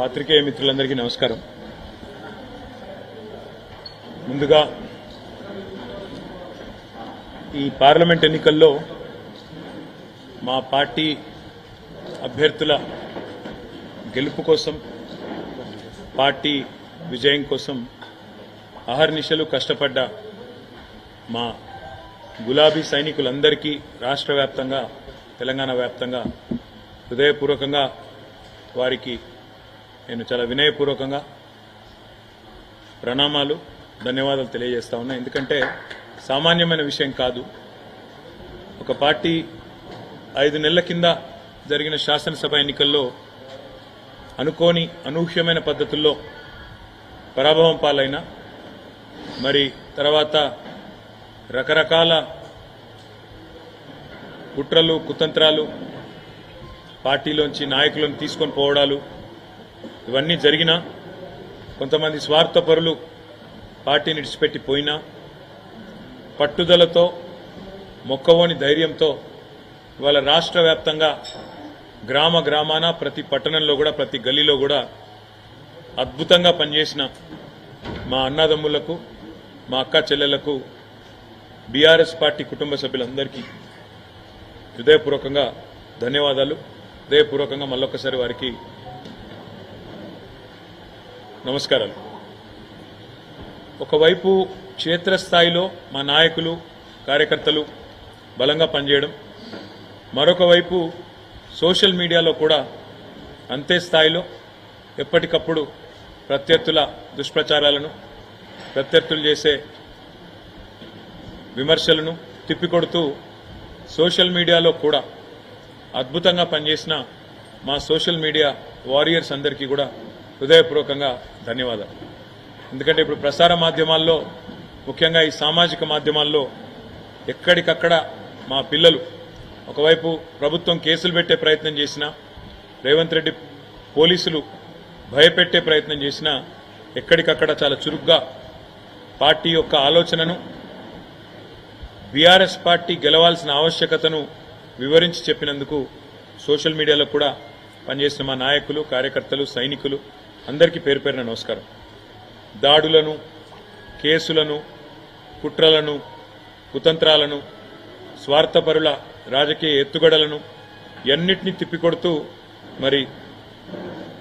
పాత్రికేయ మిత్రులందరికీ నమస్కారం. ముందుగా ఈ పార్లమెంట్ ఎన్నికల్లో మా పార్టీ అభ్యర్థుల గెలుపు కోసం పార్టీ విజయం కోసం అహర్నిశలు కష్టపడ్డ మా గులాబీ సైనికులందరికీ రాష్ట్ర వ్యాప్తంగా తెలంగాణ వ్యాప్తంగా హృదయపూర్వకంగా వారికి నేను చాలా వినయపూర్వకంగా ప్రణామాలు ధన్యవాదాలు తెలియజేస్తా ఉన్నా. ఎందుకంటే సామాన్యమైన విషయం కాదు. ఒక పార్టీ ఐదు నెలల కింద జరిగిన శాసనసభ ఎన్నికల్లో అనుకోని అనూహ్యమైన పద్ధతుల్లో పరాభవం పాలైన మరి తర్వాత రకరకాల కుట్రలు కుతంత్రాలు పార్టీలోంచి నాయకులను తీసుకొని పోవడాలు ఇవన్నీ జరిగినా కొంతమంది స్వార్థపరులు పార్టీని విడిచిపెట్టి పోయినా పట్టుదలతో మొక్కవోని ధైర్యంతో ఇవాళ రాష్ట్ర వ్యాప్తంగా గ్రామ గ్రామాన ప్రతి పట్టణంలో కూడా ప్రతి గల్లీలో కూడా అద్భుతంగా పనిచేసిన మా అన్నదమ్ములకు మా అక్క చెల్లెళ్ళకు బీఆర్ఎస్ పార్టీ కుటుంబ సభ్యులందరికీ హృదయపూర్వకంగా ధన్యవాదాలు. హృదయపూర్వకంగా మళ్ళొక్కసారి వారికి నమస్కారాలు ఒకవైపు క్షేత్రస్థాయిలో మా నాయకులు కార్యకర్తలు బలంగా పనిచేయడం మరొక వైపు సోషల్ మీడియాలో కూడా అంతే స్థాయిలో ఎప్పటికప్పుడు ప్రత్యర్థుల దుష్ప్రచారాలను ప్రత్యర్థులు చేసే విమర్శలను తిప్పికొడుతూ సోషల్ మీడియాలో కూడా అద్భుతంగా పనిచేసిన మా సోషల్ మీడియా వారియర్స్ అందరికీ కూడా హృదయపూర్వకంగా ధన్యవాదాలు. ఎందుకంటే ఇప్పుడు ప్రసార మాధ్యమాల్లో ముఖ్యంగా ఈ సామాజిక మాధ్యమాల్లో ఎక్కడికక్కడ మా పిల్లలు ఒకవైపు ప్రభుత్వం కేసులు పెట్టే ప్రయత్నం చేసినా రేవంత్ రెడ్డి పోలీసులు భయపెట్టే ప్రయత్నం చేసినా ఎక్కడికక్కడ చాలా చురుగ్గా పార్టీ యొక్క ఆలోచనను బీఆర్ఎస్ పార్టీ గెలవాల్సిన ఆవశ్యకతను వివరించి చెప్పినందుకు సోషల్ మీడియాలో కూడా పనిచేసిన మా నాయకులు కార్యకర్తలు సైనికులు అందరికీ పేరు పేరున నమస్కారం. దాడులను కేసులను కుట్రలను కుతంత్రాలను స్వార్థపరుల రాజకీయ ఎత్తుగడలను ఎన్నిటిని తిప్పికొడుతూ మరి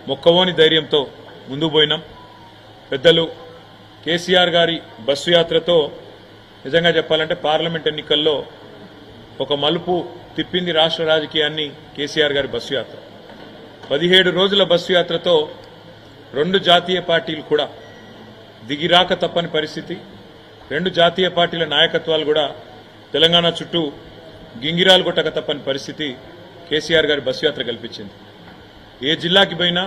మొక్కవోని ధైర్యంతో ముందుకు పోయినాం. పెద్దలు కేసీఆర్ గారి బస్సు యాత్రతో నిజంగా చెప్పాలంటే పార్లమెంట్ ఎన్నికల్లో ఒక మలుపు తిప్పింది రాష్ట్ర రాజకీయాన్ని కేసీఆర్ గారి బస్సు యాత్ర. పదిహేడు రోజుల బస్సు యాత్రతో రెండు జాతీయ పార్టీలు కూడా దిగిరాక తప్పని పరిస్థితి. రెండు జాతీయ పార్టీల నాయకత్వాలు కూడా తెలంగాణ చుట్టూ గింగిరాలు కొట్టక తప్పని పరిస్థితి కేసీఆర్ గారి బస్సు యాత్ర కల్పించింది. ఏ జిల్లాకి పోయినా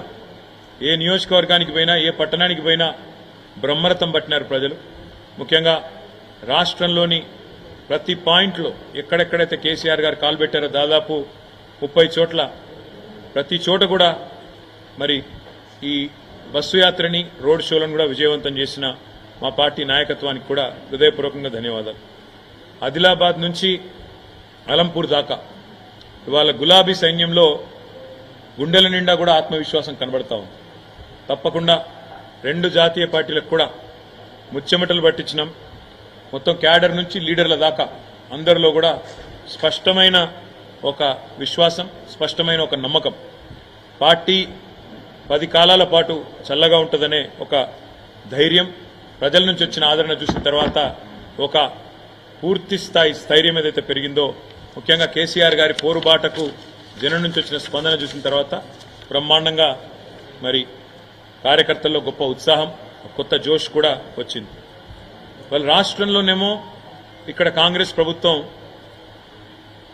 ఏ నియోజకవర్గానికి పోయినా ఏ పట్టణానికి పోయినా బ్రహ్మరథం పట్టినారు ప్రజలు. ముఖ్యంగా రాష్ట్రంలోని ప్రతి పాయింట్లో ఎక్కడెక్కడైతే కేసీఆర్ గారు కాలు పెట్టారో దాదాపు ముప్పై చోట్ల ప్రతి చోట కూడా మరి ఈ బస్సు యాత్రని రోడ్ షోలను కూడా విజయవంతం చేసిన మా పార్టీ నాయకత్వానికి కూడా హృదయపూర్వకంగా ధన్యవాదాలు. ఆదిలాబాద్ నుంచి అలంపూర్ దాకా ఇవాళ గులాబీ సైన్యంలో గుండెల నిండా కూడా ఆత్మవిశ్వాసం కనబడతా ఉంది. తప్పకుండా రెండు జాతీయ పార్టీలకు కూడా ముచ్చెమటలు పట్టించినాం. మొత్తం క్యాడర్ నుంచి లీడర్ల దాకా అందరిలో కూడా స్పష్టమైన ఒక విశ్వాసం స్పష్టమైన ఒక నమ్మకం. పార్టీ పది కాలాల పాటు చల్లగా ఉంటుందనే ఒక ధైర్యం ప్రజల నుంచి వచ్చిన ఆదరణ చూసిన తర్వాత ఒక పూర్తి స్థాయి స్థైర్యం ఏదైతే పెరిగిందో ముఖ్యంగా కేసీఆర్ గారి పోరుబాటకు జనం నుంచి వచ్చిన స్పందన చూసిన తర్వాత బ్రహ్మాండంగా మరి కార్యకర్తల్లో గొప్ప ఉత్సాహం కొత్త జోష్ కూడా వచ్చింది. వాళ్ళ రాష్ట్రంలోనేమో ఇక్కడ కాంగ్రెస్ ప్రభుత్వం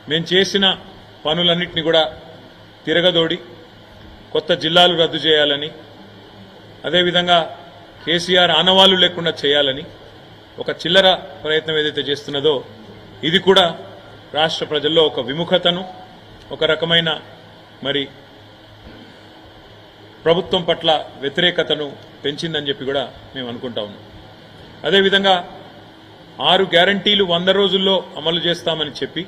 మేము చేసిన పనులన్నింటినీ కూడా తిరగదోడి కొత్త జిల్లాలు రద్దు చేయాలని అదేవిధంగా కేసీఆర్ ఆనవాళ్ళు లేకుండా చేయాలని ఒక చిల్లర ప్రయత్నం ఏదైతే చేస్తున్నదో ఇది కూడా రాష్ట్ర ప్రజల్లో ఒక విముఖతను ఒక రకమైన మరి ప్రభుత్వం పట్ల వ్యతిరేకతను పెంచిందని చెప్పి కూడా మేము అనుకుంటా ఉన్నాం. అదేవిధంగా ఆరు గ్యారంటీలు వంద రోజుల్లో అమలు చేస్తామని చెప్పి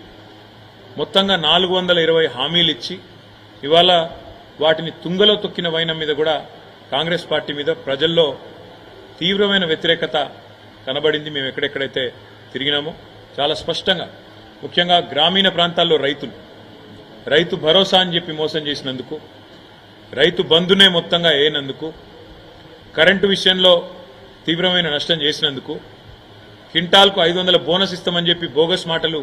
మొత్తంగా నాలుగు వందల ఇరవై హామీలు ఇచ్చి ఇవాళ వాటిని తుంగలో తొక్కిన వైనం మీద కూడా కాంగ్రెస్ పార్టీ మీద ప్రజల్లో తీవ్రమైన వ్యతిరేకత కనబడింది. మేము ఎక్కడెక్కడైతే తిరిగినామో చాలా స్పష్టంగా ముఖ్యంగా గ్రామీణ ప్రాంతాల్లో రైతులు రైతు భరోసా అని చెప్పి మోసం చేసినందుకు రైతు బంధునే మొత్తంగా వేయనందుకు కరెంటు విషయంలో తీవ్రమైన నష్టం చేసినందుకు క్వింటాల్కు ఐదు వందల బోనస్ ఇస్తామని చెప్పి బోగస్ మాటలు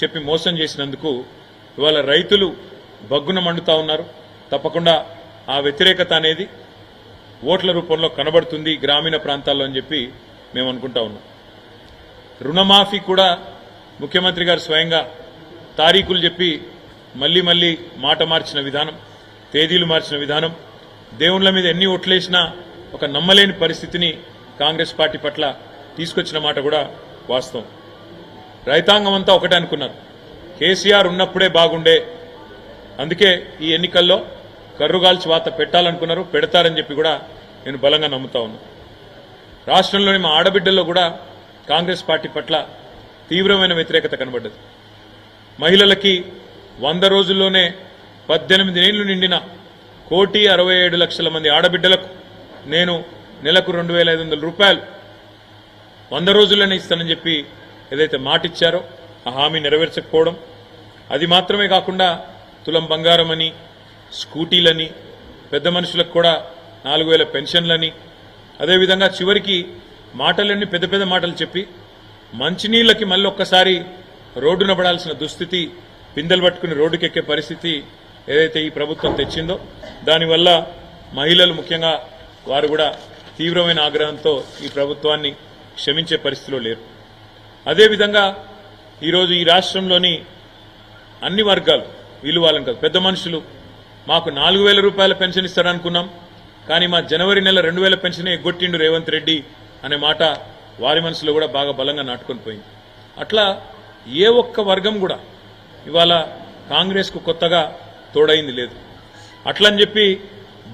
చెప్పి మోసం చేసినందుకు ఇవాళ రైతులు బగ్గున మండుతా ఉన్నారు. తప్పకుండా ఆ వ్యతిరేకత అనేది ఓట్ల రూపంలో కనబడుతుంది గ్రామీణ ప్రాంతాల్లో అని చెప్పి మేము అనుకుంటా ఉన్నాం. రుణమాఫీ కూడా ముఖ్యమంత్రి గారు స్వయంగా తారీఖులు చెప్పి మళ్ళీ మళ్ళీ మాట మార్చిన విధానం తేదీలు మార్చిన విధానం దేవుళ్ళ మీద ఎన్ని ఓట్లేసినా ఒక నమ్మలేని పరిస్థితిని కాంగ్రెస్ పార్టీ పట్ల తీసుకొచ్చిన మాట కూడా వాస్తవం. రైతాంగం అంతా ఒకటే అనుకున్నారు. కేసీఆర్ ఉన్నప్పుడే బాగుండే. అందుకే ఈ ఎన్నికల్లో కర్రుగాల్చి వాత పెట్టాలనుకున్నారు పెడతారని చెప్పి కూడా నేను బలంగా నమ్ముతా ఉన్నాను రాష్ట్రంలోని మా ఆడబిడ్డల్లో కూడా కాంగ్రెస్ పార్టీ పట్ల తీవ్రమైన వ్యతిరేకత కనబడ్డది. మహిళలకి వంద రోజుల్లోనే పద్దెనిమిది ఏళ్ళు నిండిన కోటి అరవై ఏడు లక్షల మంది ఆడబిడ్డలకు నేను నెలకు రెండు వేల ఐదు వందల రూపాయలు వంద రోజుల్లోనే ఇస్తానని చెప్పి ఏదైతే మాటిచ్చారో ఆ హామీ నెరవేర్చకపోవడం అది మాత్రమే కాకుండా తులం బంగారం అని స్కూటీలని పెద్ద మనుషులకు కూడా నాలుగు వేల పెన్షన్లని. అదేవిధంగా చివరికి మాటలన్నీ పెద్ద పెద్ద మాటలు చెప్పి మంచినీళ్ళకి మళ్ళీ ఒక్కసారి రోడ్డున పడాల్సిన దుస్థితి పిందెలు పట్టుకుని రోడ్డుకెక్కే పరిస్థితి ఏదైతే ఈ ప్రభుత్వం తెచ్చిందో దానివల్ల మహిళలు ముఖ్యంగా వారు కూడా తీవ్రమైన ఆగ్రహంతో ఈ ప్రభుత్వాన్ని క్షమించే పరిస్థితిలో లేరు. అదేవిధంగా ఈరోజు ఈ రాష్ట్రంలోని అన్ని వర్గాలు వీళ్ళు వాళ్ళని కాదు పెద్ద మనుషులు మాకు నాలుగు వేల రూపాయల పెన్షన్ ఇస్తారనుకున్నాం కానీ మా జనవరి నెల రెండు వేల పెన్షనే ఎగ్గొట్టిండు రేవంత్ రెడ్డి అనే మాట వారి మనసులో కూడా బాగా బలంగా నాటుకొని పోయింది. అట్లా ఏ ఒక్క వర్గం కూడా ఇవాళ కాంగ్రెస్కు కొత్తగా తోడైంది లేదు. అట్లని చెప్పి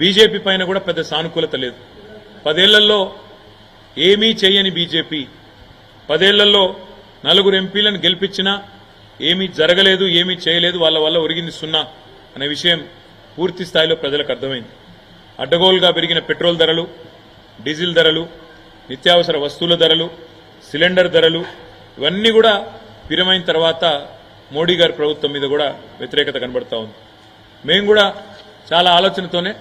బీజేపీ పైన కూడా పెద్ద సానుకూలత లేదు. పదేళ్ళలో ఏమీ చేయని బీజేపీ. పదేళ్ళలో నలుగురు ఎంపీలను గెలిపించినా ఏమీ జరగలేదు ఏమీ చేయలేదు వాళ్ళ వల్ల ఒరిగింది సున్నా అనే విషయం పూర్తి స్థాయిలో ప్రజలకు అర్థమైంది. అడ్డగోలుగా పెరిగిన పెట్రోల్ ధరలు డీజిల్ ధరలు నిత్యావసర వస్తువుల ధరలు సిలిండర్ ధరలు ఇవన్నీ కూడా స్థిరమైన తర్వాత మోడీ గారి ప్రభుత్వం మీద కూడా వ్యతిరేకత కనబడతా ఉంది. మేము కూడా చాలా ఆలోచనతోనే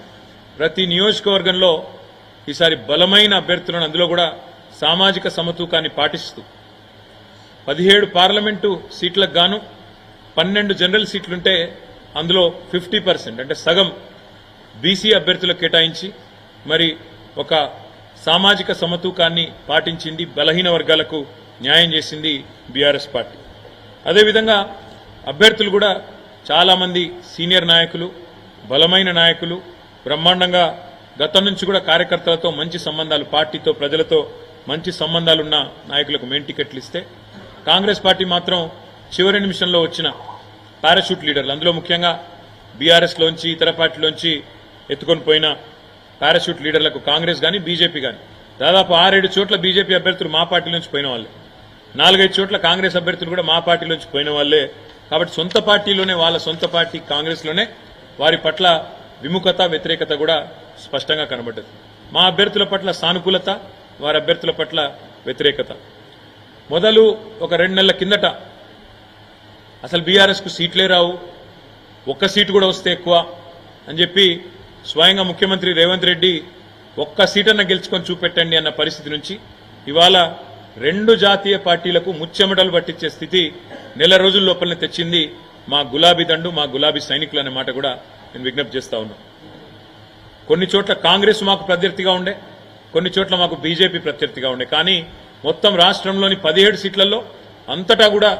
ప్రతి నియోజకవర్గంలో ఈసారి బలమైన అభ్యర్థులను అందులో కూడా సామాజిక సమతూకాన్ని పాటిస్తూ పదిహేడు పార్లమెంటు సీట్లకు గాను పన్నెండు జనరల్ సీట్లుంటే అందులో ఫిఫ్టీ పర్సెంట్ అంటే సగం బీసీ అభ్యర్థులకు కేటాయించి మరి ఒక సామాజిక సమతూకాన్ని పాటించింది బలహీన వర్గాలకు న్యాయం చేసింది బీఆర్ఎస్ పార్టీ. అదేవిధంగా అభ్యర్థులు కూడా చాలామంది సీనియర్ నాయకులు బలమైన నాయకులు బ్రహ్మాండంగా గతం నుంచి కూడా కార్యకర్తలతో మంచి సంబంధాలు పార్టీతో ప్రజలతో మంచి సంబంధాలున్న నాయకులకు మెయిన్ టికెట్లు ఇస్తే కాంగ్రెస్ పార్టీ మాత్రం చివరి నిమిషంలో వచ్చిన పారాషూట్ లీడర్లు. అందులో ముఖ్యంగా బీఆర్ఎస్లోంచి ఇతర పార్టీలోంచి ఎత్తుకొని పోయిన పారాషూట్ లీడర్లకు కాంగ్రెస్ కానీ బీజేపీ కానీ దాదాపు ఆరేడు చోట్ల బీజేపీ అభ్యర్థులు మా పార్టీ నుంచి పోయిన వాళ్ళే. నాలుగైదు చోట్ల కాంగ్రెస్ అభ్యర్థులు కూడా మా పార్టీ నుంచి పోయిన వాళ్ళే. కాబట్టి సొంత పార్టీలోనే వాళ్ళ సొంత పార్టీ కాంగ్రెస్లోనే వారి పట్ల విముఖత వ్యతిరేకత కూడా స్పష్టంగా కనబడ్డది. మా అభ్యర్థుల పట్ల సానుకూలత వారి అభ్యర్థుల పట్ల వ్యతిరేకత. మొదలు ఒక రెండు నెలల కిందట అసలు బీఆర్ఎస్కు సీట్లే రావు. ఒక్క సీటు కూడా వస్తే ఎక్కువ అని చెప్పి స్వయంగా ముఖ్యమంత్రి రేవంత్ రెడ్డి ఒక్క సీటన్న గెలుచుకొని చూపెట్టండి అన్న పరిస్థితి నుంచి ఇవాళ రెండు జాతీయ పార్టీలకు ముచ్చెమటలు పట్టించే స్థితి నెల రోజుల లోపలనే తెచ్చింది మా గులాబీ దండు మా గులాబీ సైనికులు అనే మాట కూడా నేను విజ్ఞప్తి చేస్తా ఉన్నా. కొన్ని చోట్ల కాంగ్రెస్ మాకు ప్రత్యర్థిగా ఉండే కొన్ని చోట్ల మాకు బీజేపీ ప్రత్యర్థిగా ఉండే. కానీ మొత్తం రాష్ట్రంలోని పదిహేడు సీట్లలో అంతటా కూడా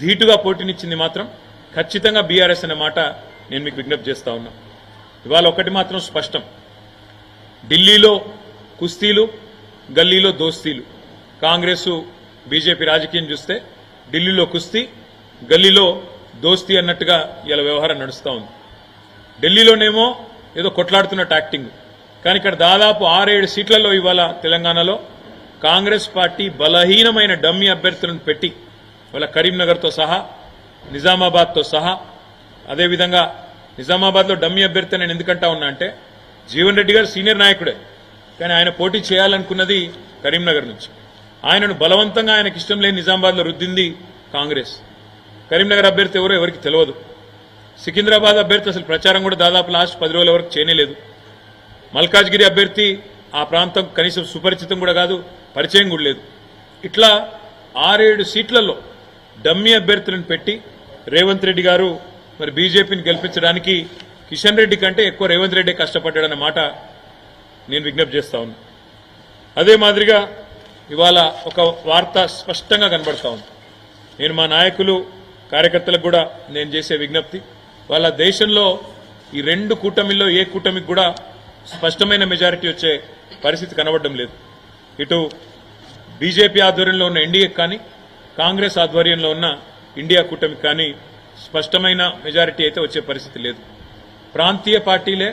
ధీటుగా పోటీనిచ్చింది మాత్రం ఖచ్చితంగా బీఆర్ఎస్ అనే మాట నేను మీకు విజ్ఞప్తి చేస్తా ఉన్నా. ఇవాళ ఒకటి మాత్రం స్పష్టం. ఢిల్లీలో కుస్తీలు గల్లీలో దోస్తీలు. కాంగ్రెసు బీజేపీ రాజకీయం చూస్తే ఢిల్లీలో కుస్తీ గల్లీలో దోస్తీ అన్నట్టుగా ఇలా వ్యవహారం నడుస్తూ ఉంది. ఢిల్లీలోనేమో ఏదో కొట్లాడుతున్న టాక్టింగ్. కానీ ఇక్కడ దాదాపు ఆరేడు సీట్లలో ఇవాళ తెలంగాణలో కాంగ్రెస్ పార్టీ బలహీనమైన డమ్మి అభ్యర్థులను పెట్టి ఇవాళ కరీంనగర్తో సహా నిజామాబాద్తో సహా అదేవిధంగా నిజామాబాద్లో డమ్మీ అభ్యర్థి నేను ఎందుకంటా ఉన్నా అంటే జీవన్ రెడ్డి గారు సీనియర్ నాయకుడే. కానీ ఆయన పోటీ చేయాలనుకున్నది కరీంనగర్ నుంచి. ఆయనను బలవంతంగా ఆయనకి ఇష్టం లేని నిజామాబాద్లో రుద్దింది కాంగ్రెస్. కరీంనగర్ అభ్యర్థి ఎవరో ఎవరికి తెలియదు. సికింద్రాబాద్ అభ్యర్థి అసలు ప్రచారం కూడా దాదాపు లాస్ట్ పది రోజుల వరకు చేయలేదు మల్కాజ్గిరి అభ్యర్థి ఆ ప్రాంతం కనీసం సుపరిచితం కూడా కాదు పరిచయం కూడా లేదు. ఇట్లా ఆరేడు సీట్లలో డమ్మీ అభ్యర్థులను పెట్టి రేవంత్ రెడ్డి గారు మరి బీజేపీని గెలిపించడానికి కిషన్ రెడ్డి కంటే ఎక్కువ రేవంత్ రెడ్డి కష్టపడ్డాడన్న మాట నేను విజ్ఞప్తి చేస్తా ఉన్నా. అదే మాదిరిగా ఇవాళ ఒక వార్త స్పష్టంగా కనబడతా ఉంది. నేను మా నాయకులు కార్యకర్తలకు కూడా నేను చేసే విజ్ఞప్తి వాళ్ళ దేశంలో ఈ రెండు కూటమిల్లో ఏ కూటమికి కూడా స్పష్టమైన మెజారిటీ వచ్చే పరిస్థితి కనబడడం లేదు. ఇటు బీజేపీ ఆధ్వర్యంలో ఉన్న ఎన్డీఏ కానీ కాంగ్రెస్ ఆధ్వర్యంలో ఉన్న ఇండియా కూటమి కానీ స్పష్టమైన మెజారిటీ అయితే వచ్చే పరిస్థితి లేదు. ప్రాంతీయ పార్టీలే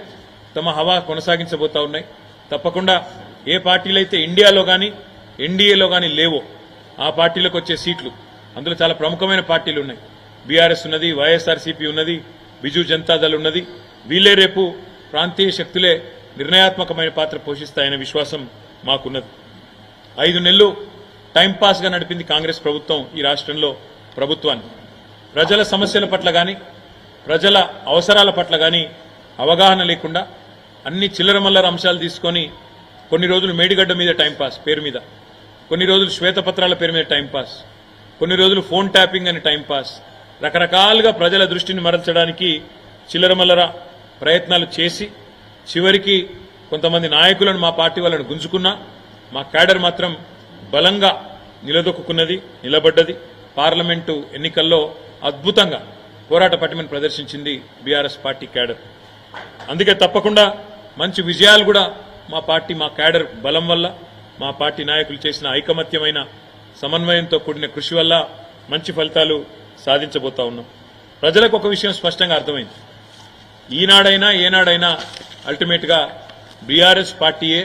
తమ హవా కొనసాగించబోతా ఉన్నాయి. తప్పకుండా ఏ పార్టీలైతే ఇండియాలో కానీ ఎన్డీఏలో కానీ లేవో ఆ పార్టీలకు వచ్చే సీట్లు అందులో చాలా ప్రముఖమైన పార్టీలు ఉన్నాయి. బీఆర్ఎస్ ఉన్నది వైఎస్ఆర్సీపీ ఉన్నది బిజు జనతాదళ్ ఉన్నది. వీళ్ళే రేపు ప్రాంతీయ శక్తులే నిర్ణయాత్మకమైన పాత్ర పోషిస్తాయనే విశ్వాసం మాకున్నది. ఐదు నెలలు టైంపాస్గా నడిపింది కాంగ్రెస్ ప్రభుత్వం ఈ రాష్ట్రంలో ప్రభుత్వాన్ని. ప్రజల సమస్యల పట్ల కానీ ప్రజల అవసరాల పట్ల కానీ అవగాహన లేకుండా అన్ని చిల్లరమల్లర అంశాలు తీసుకొని కొన్ని రోజులు మేడిగడ్డ మీద టైంపాస్ పేరు మీద కొన్ని రోజులు శ్వేతపత్రాల పేరు మీద టైంపాస్ కొన్ని రోజులు ఫోన్ ట్యాపింగ్ అని టైంపాస్ రకరకాలుగా ప్రజల దృష్టిని మరల్చడానికి చిల్లరమల్లర ప్రయత్నాలు చేసి చివరికి కొంతమంది నాయకులను మా పార్టీ వాళ్ళని గుంజుకున్నా మా క్యాడర్ మాత్రం బలంగా నిలదొక్కున్నది నిలబడ్డది. పార్లమెంటు ఎన్నికల్లో అద్భుతంగా పోరాట పటిమను ప్రదర్శించింది బీఆర్ఎస్ పార్టీ క్యాడర్. అందుకే తప్పకుండా మంచి విజయాలు కూడా మా పార్టీ మా క్యాడర్ బలం వల్ల మా పార్టీ నాయకులు చేసిన ఐకమత్యమైన సమన్వయంతో కూడిన కృషి వల్ల మంచి ఫలితాలు సాధించబోతా ఉన్నాం. ప్రజలకు ఒక విషయం స్పష్టంగా అర్థమైంది. ఈనాడైనా ఏనాడైనా అల్టిమేట్గా బీఆర్ఎస్ పార్టీయే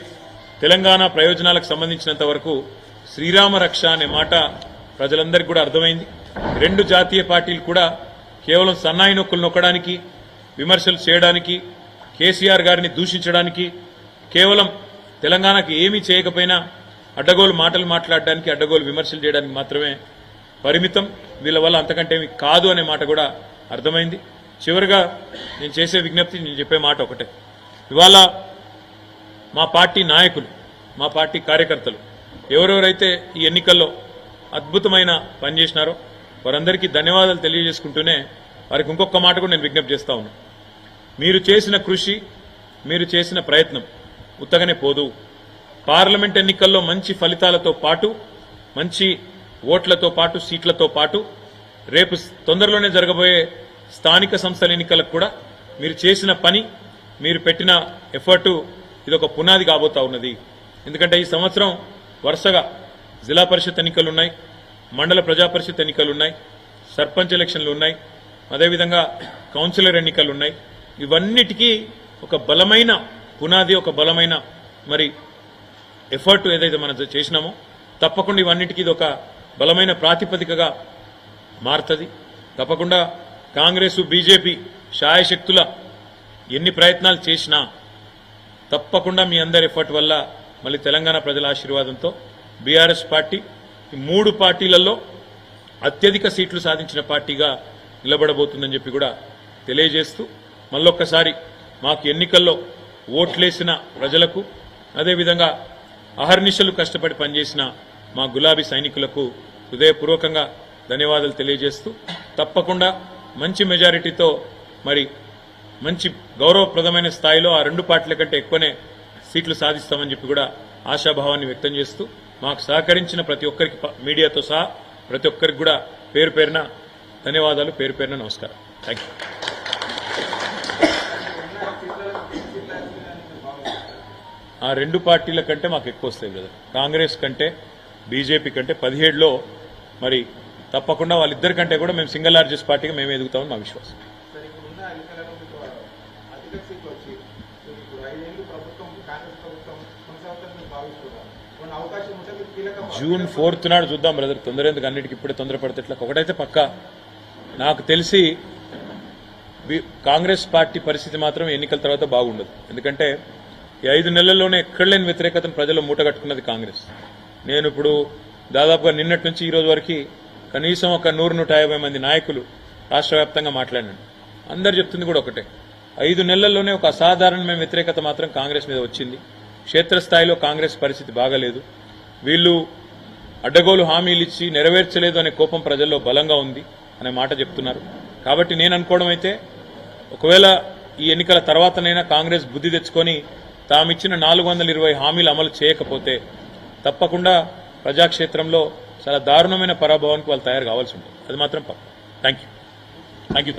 తెలంగాణ ప్రయోజనాలకు సంబంధించినంత వరకు శ్రీరామ రక్ష అనే మాట ప్రజలందరికీ కూడా అర్థమైంది. రెండు జాతీయ పార్టీలు కూడా కేవలం సన్నాయి నొక్కులు నొక్కడానికి విమర్శలు చేయడానికి కేసీఆర్ గారిని దూషించడానికి కేవలం తెలంగాణకు ఏమీ చేయకపోయినా అడ్డగోలు మాటలు మాట్లాడడానికి అడ్డగోలు విమర్శలు చేయడానికి మాత్రమే పరిమితం. వీళ్ళ వల్ల అంతకంటే కాదు అనే మాట కూడా అర్థమైంది. చివరిగా నేను చేసే విజ్ఞప్తి నేను చెప్పే మాట ఒకటే. ఇవాళ మా పార్టీ నాయకులు మా పార్టీ కార్యకర్తలు ఎవరెవరైతే ఈ ఎన్నికల్లో అద్భుతమైన పని చేసినారో వారందరికీ ధన్యవాదాలు తెలియజేసుకుంటూనే వారికి ఇంకొక మాట కూడా నేను విజ్ఞప్తి చేస్తా ఉన్నా. మీరు చేసిన కృషి మీరు చేసిన ప్రయత్నం ఉత్తగనే పోదు. పార్లమెంట్ ఎన్నికల్లో మంచి ఫలితాలతో పాటు మంచి ఓట్లతో పాటు సీట్లతో పాటు రేపు తొందరలోనే జరగబోయే స్థానిక సంస్థల ఎన్నికలకు కూడా మీరు చేసిన పని మీరు పెట్టిన ఎఫర్టు ఇది ఒక పునాది కాబోతా ఉన్నది. ఎందుకంటే ఈ సంవత్సరం వరుసగా జిల్లా పరిషత్ ఎన్నికలు ఉన్నాయి మండల ప్రజా పరిషత్ ఎన్నికలు ఉన్నాయి సర్పంచ్ ఎలక్షన్లు ఉన్నాయి అదేవిధంగా కౌన్సిలర్ ఎన్నికలు ఉన్నాయి ఇవన్నిటికీ ఒక బలమైన పునాది ఒక బలమైన మరి ఎఫర్ట్ ఏదైతే మనం చేసినామో తప్పకుండా ఇవన్నిటికీ ఇది ఒక బలమైన ప్రాతిపదికగా మారుతుంది. తప్పకుండా కాంగ్రెస్ బీజేపీ శాయశక్తుల ఎన్ని ప్రయత్నాలు చేసినా తప్పకుండా మీ అందరి ఎఫర్ట్ వల్ల మళ్ళీ తెలంగాణ ప్రజల ఆశీర్వాదంతో బీఆర్ఎస్ పార్టీ ఈ మూడు పార్టీలలో అత్యధిక సీట్లు సాధించిన పార్టీగా నిలబడబోతుందని చెప్పి కూడా తెలియజేస్తూ మళ్ళొక్కసారి మాకు ఎన్నికల్లో ఓట్లేసిన ప్రజలకు అదేవిధంగా అహర్నిశలు కష్టపడి పనిచేసిన మా గులాబీ సైనికులకు హృదయపూర్వకంగా ధన్యవాదాలు తెలియజేస్తూ తప్పకుండా మంచి మెజారిటీతో మరి మంచి గౌరవప్రదమైన స్థాయిలో ఆ రెండు పార్టీల కంటే ఎక్కువనే సీట్లు సాధిస్తామని చెప్పి కూడా ఆశాభావాన్ని వ్యక్తం చేస్తూ మాకు సహకరించిన ప్రతి ఒక్కరికి మీడియాతో సహా ప్రతి ఒక్కరికి కూడా పేరు పేరున ధన్యవాదాలు పేరు పేరున నమస్కారం. థ్యాంక్ యూ ఆ రెండు పార్టీల కంటే మాకు ఎక్కువ వస్తాయి కదా కాంగ్రెస్ కంటే బీజేపీ కంటే పదిహేడులో మరి తప్పకుండా వాళ్ళిద్దరి కంటే కూడా మేము సింగల్ లార్జెస్ట్ పార్టీగా మేము ఎదుగుతామని మా విశ్వాసం సరే ఇప్పుడున్న ఎన్నికలలో మీకు అధిక సీట్లు వచ్చి మీరు ఇప్పుడు ఐదేళ్ళు ప్రభుత్వం కాంగ్రెస్ ప్రభుత్వం కొనసాగుతుందని మీరు భావిస్తున్నారు కొన్ని అవకాశం ఉంటే మీకు కీలక జూన్ ఫోర్త్ నాడు చూద్దాం బ్రదర్. తొందర ఎందుకు అన్నిటికి ఇప్పుడే తొందరపడితే ఎట్లా ఒకటైతే పక్క. నాకు తెలిసి కాంగ్రెస్ పార్టీ పరిస్థితి మాత్రం ఎన్నికల తర్వాత బాగుండదు. ఎందుకంటే ఈ ఐదు నెలల్లోనే ఎక్కడ లేని వ్యతిరేకతను ప్రజలు మూటగట్టుకున్నది కాంగ్రెస్. నేను ఇప్పుడు దాదాపుగా నిన్నటి నుంచి ఈ రోజు వరకు కనీసం ఒక నూరు నూట యాభై మంది నాయకులు రాష్ట్ర వ్యాప్తంగా మాట్లాడినాను. అందరు చెప్తుంది కూడా ఒకటే. ఐదు నెలల్లోనే ఒక అసాధారణమైన వ్యతిరేకత మాత్రం కాంగ్రెస్ మీద వచ్చింది. క్షేత్రస్థాయిలో కాంగ్రెస్ పరిస్థితి బాగలేదు. వీళ్ళు అడ్డగోలు హామీలు ఇచ్చి నెరవేర్చలేదు అనే కోపం ప్రజల్లో బలంగా ఉంది అనే మాట చెప్తున్నారు. కాబట్టి నేను అనుకోవడం అయితే ఒకవేళ ఈ ఎన్నికల తర్వాతనైనా కాంగ్రెస్ బుద్ధి తెచ్చుకొని తామిచ్చిన నాలుగు వందల ఇరవై హామీలు అమలు చేయకపోతే తప్పకుండా ప్రజాక్షేత్రంలో చాలా దారుణమైన పరాభవానికి వాళ్ళు తయారు కావాల్సి ఉంటుంది. అది మాత్రం థ్యాంక్ యూ థ్యాంక్ యూ